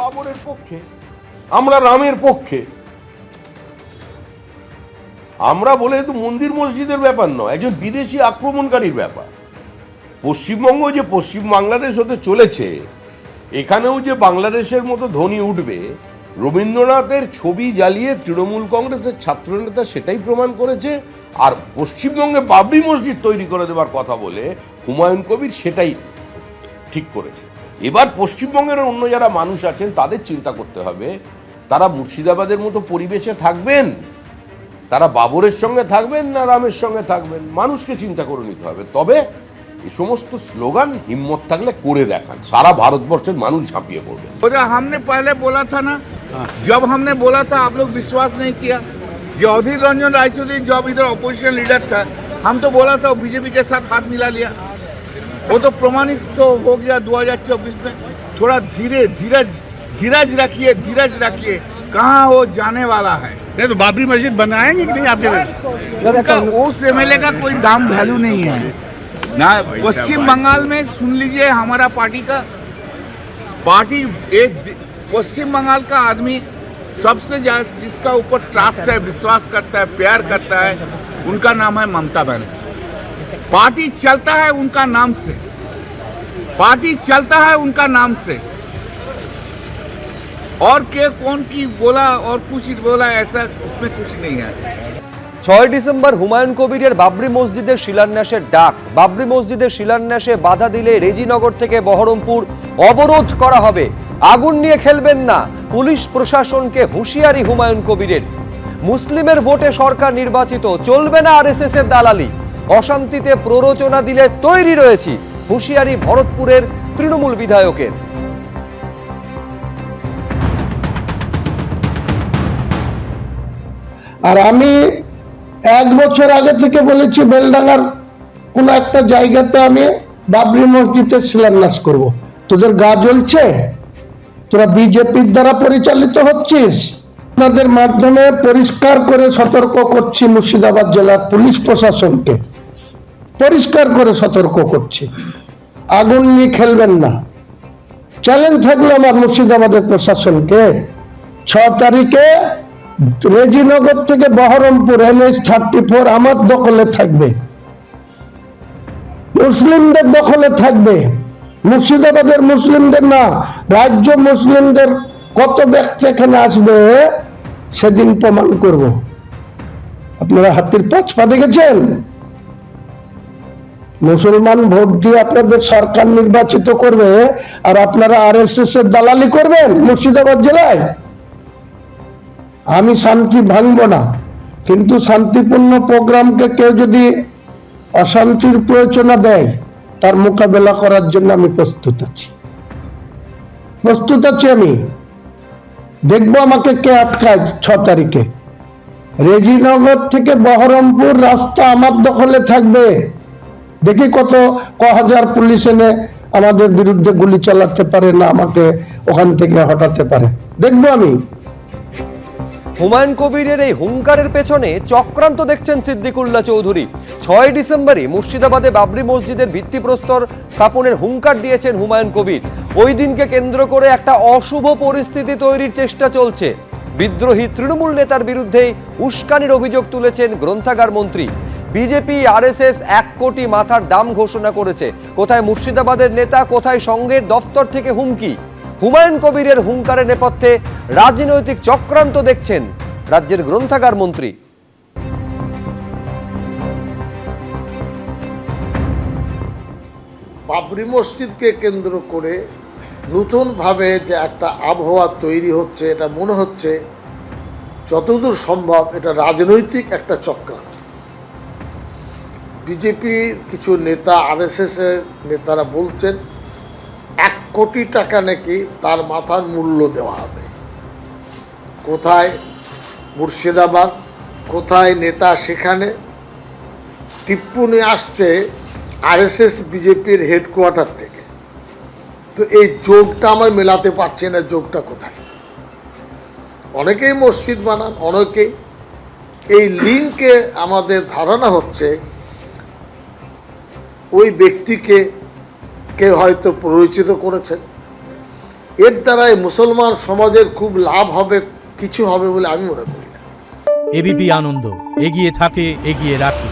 বাবরের পক্ষে, আমরা রামের পক্ষে। আমরা বলে তো মন্দির মসজিদের ব্যাপার নয়, একজন বিদেশি আক্রমণকারীর ব্যাপার। পশ্চিমবঙ্গ যে পশ্চিম বাংলাদেশ হতে চলেছে, এখানেও যে বাংলাদেশের মতো ধ্বনি উঠবে, রবীন্দ্রনাথের ছবি জ্বালিয়ে তৃণমূল কংগ্রেসের ছাত্রনেতা সেটাই প্রমাণ করেছে, আর পশ্চিমবঙ্গে বাবরি মসজিদ তৈরি করে দেওয়ার কথা বলে হুমায়ুন কবির সেটাই ঠিক করেছে। এবার পশ্চিমবঙ্গের অন্য যারা মানুষ আছেন তাদের চিন্তা করতে হবে তারা মুর্শিদাবাদের মতো পরিবেশে থাকবেন তারা বাবরের সঙ্গে থাকবেন না রামের সঙ্গে থাকবেন মানুষকে চিন্তা করে নিতে হবে তবে এই সমস্ত স্লোগান হিম্মত থাকলে করে দেখান সারা ভারতবর্ষের মানুষ ঝাঁপিয়ে পড়বেন वो जो हमने पहले बोला था ना जब हमने बोला था आप लोग विश्वास नहीं किया जो अधीर रंजन रायचौधरी जब इधर अपोजिशन लीडर था हम तो बोला था बीजेपी के साथ हाथ मिला लिया वो तो प्रमाणित तो हो गया 2024 में। थोड़ा धीरे धीरज धीरज रखिए धीरज रखिए। कहाँ वो जाने वाला है? नहीं तो बाबरी मस्जिद बनाएँगे कि नहीं आपके उनका उस एमएलए का कोई दाम वैल्यू नहीं है। ना पश्चिम बंगाल में सुन लीजिए हमारा पार्टी का। पार्टी एक पश्चिम बंगाल का आदमी सबसे ज़्यादा जिसका ऊपर ट्रस्ट है विश्वास करता है प्यार करता है उनका नाम है ममता बनर्जी। पार्टी चलता है उनका नाम से पार्टी चलता है उनका नाम से और के कौन की बोला और कुछ बोला ऐसा उसमें कुछ नहीं है ছয় ডিসেম্বর হুমায়ুন কবিরের বাবরি মসজিদের শিলান্যাসের ডাক বাবরি মসজিদের শিলান্যাসে বাধা দিলে রেজিনগর থেকে বহরমপুর অবরোধ করা হবে আগুন নিয়ে খেলবেন না পুলিশ প্রশাসনকে হুঁশিয়ারি হুমায়ুন কবিরের মুসলিমের ভোটে সরকার নির্বাচিত চলবে না আরএসএস এর দালালি অশান্তিতে প্ররোচনা দিলে তৈরি রয়েছি হুঁশিয়ারি ভরতপুরের তৃণমূল বিধায়কের। আর আমি এক বছর আগে থেকে বলেছি, বেলডাঙ্গার কোন একটা জায়গাতে আমি বাবরি মসজিদের শিলান্যাস করব। তোদের গা জ্বলছে? তোরা বিজেপির দ্বারা পরিচালিত হচ্ছিস? আপনাদের মাধ্যমে পরিষ্কার করে সতর্ক করছি মুর্শিদাবাদ জেলার পুলিশ প্রশাসনকে। পরিষ্কার করে সতর্ক করছি। আগুন নিয়ে খেলবেন না। চ্যালেঞ্জ থাকল আমার মুর্শিদাবাদের প্রশাসনকে। ছ তারিখে রেজিনগর থেকে বহরমপুর এনএস থার্টি ফোর আমার দখলে থাকবে। মুসলিমদের দখলে থাকবে। মুর্শিদাবাদের মুসলিমদের না, রাজ্য মুসলিমদের কত ব্যক্তি এখানে আসবে, সেদিন প্রমাণ করব। আপনারা হাতির পাঁচ পা দেখেছেন? মুসলমান ভোট দিয়ে আপনাদের সরকার নির্বাচিত করবে আর আপনারা আর এর দালালি করবেন মুর্শিদাবাদ জেলায়? আমি শান্তি ভাঙব না। কিন্তু শান্তিপূর্ণ প্রোগ্রামকে কেউ যদি অশান্তির প্রয়োজনা দেয়, তার মোকাবেলা করার জন্য আমি প্রস্তুত আছি। প্রস্তুত আছি আমি। দেখব আমাকে কে আটকায় ছ তারিখে। রেজিনগর থেকে বহরমপুর রাস্তা আমার দখলে থাকবে। দেখি কত, ক হাজার পুলিশ এনে আমাদের বিরুদ্ধে গুলি চালাতে পারে না আমাকে ওখান থেকে হটাতে পারে। দেখব আমি। হুমায়ুন কবিরের এই হুঙ্কারের পেছনে চক্রান্ত দেখছেন সিদ্দিকুল্লাহ চৌধুরী। ছয় ডিসেম্বরই মুর্শিদাবাদে বাবরি মসজিদের ভিত্তিপ্রস্তর স্থাপনের হুঙ্কার দিয়েছেন হুমায়ুন কবির। ওই দিনকে কেন্দ্র করে একটা অশুভ পরিস্থিতি তৈরির চেষ্টা চলছে। বিদ্রোহী তৃণমূল নেতার বিরুদ্ধেই উস্কানির অভিযোগ তুলেছেন গ্রন্থাগার মন্ত্রী। বিজেপি, আরএসএস এক কোটি মাথার দাম ঘোষণা করেছে। কোথায় মুর্শিদাবাদের নেতা, কোথায় সঙ্গের দফতর থেকে হুমকি? হুমায়ুন কবিরের হুঙ্কারের নেপথ্যে রাজনৈতিক চক্রান্ত দেখছেন রাজ্যের গ্রন্থাগার মন্ত্রী। বাবরি মসজিদকে কেন্দ্র করে নতুনভাবে যে একটা আবহাওয়া তৈরি হচ্ছে, এটা মনে হচ্ছে যতদূর সম্ভব এটা রাজনৈতিক একটা চক্রান্ত। বিজেপির কিছু নেতা আরএসএস এর নেতারা বলছেন, এক কোটি টাকা নাকি তার মাথার মূল্য দেওয়া হবে। কোথায় মুর্শিদাবাদ, কোথায় নেতা সেখানে? টিপ্পনি আসছে আরএসএস বিজেপির হেডকোয়ার্টার থেকে। তো এই যোগটা আমার মেলাতে পারছে না, যোগটা কোথায়? অনেকেই মসজিদ বানান, অনেকেই। এই লিঙ্কে আমাদের ধারণা হচ্ছে ওই ব্যক্তিকে কে হয়তো পরিচিত করেছেন। এর দ্বারাই মুসলমান সমাজের খুব লাভ হবে, কিছু হবে বলে আমি মনে করি না। এবিপি আনন্দ, এগিয়ে থাকে, এগিয়ে রাখে।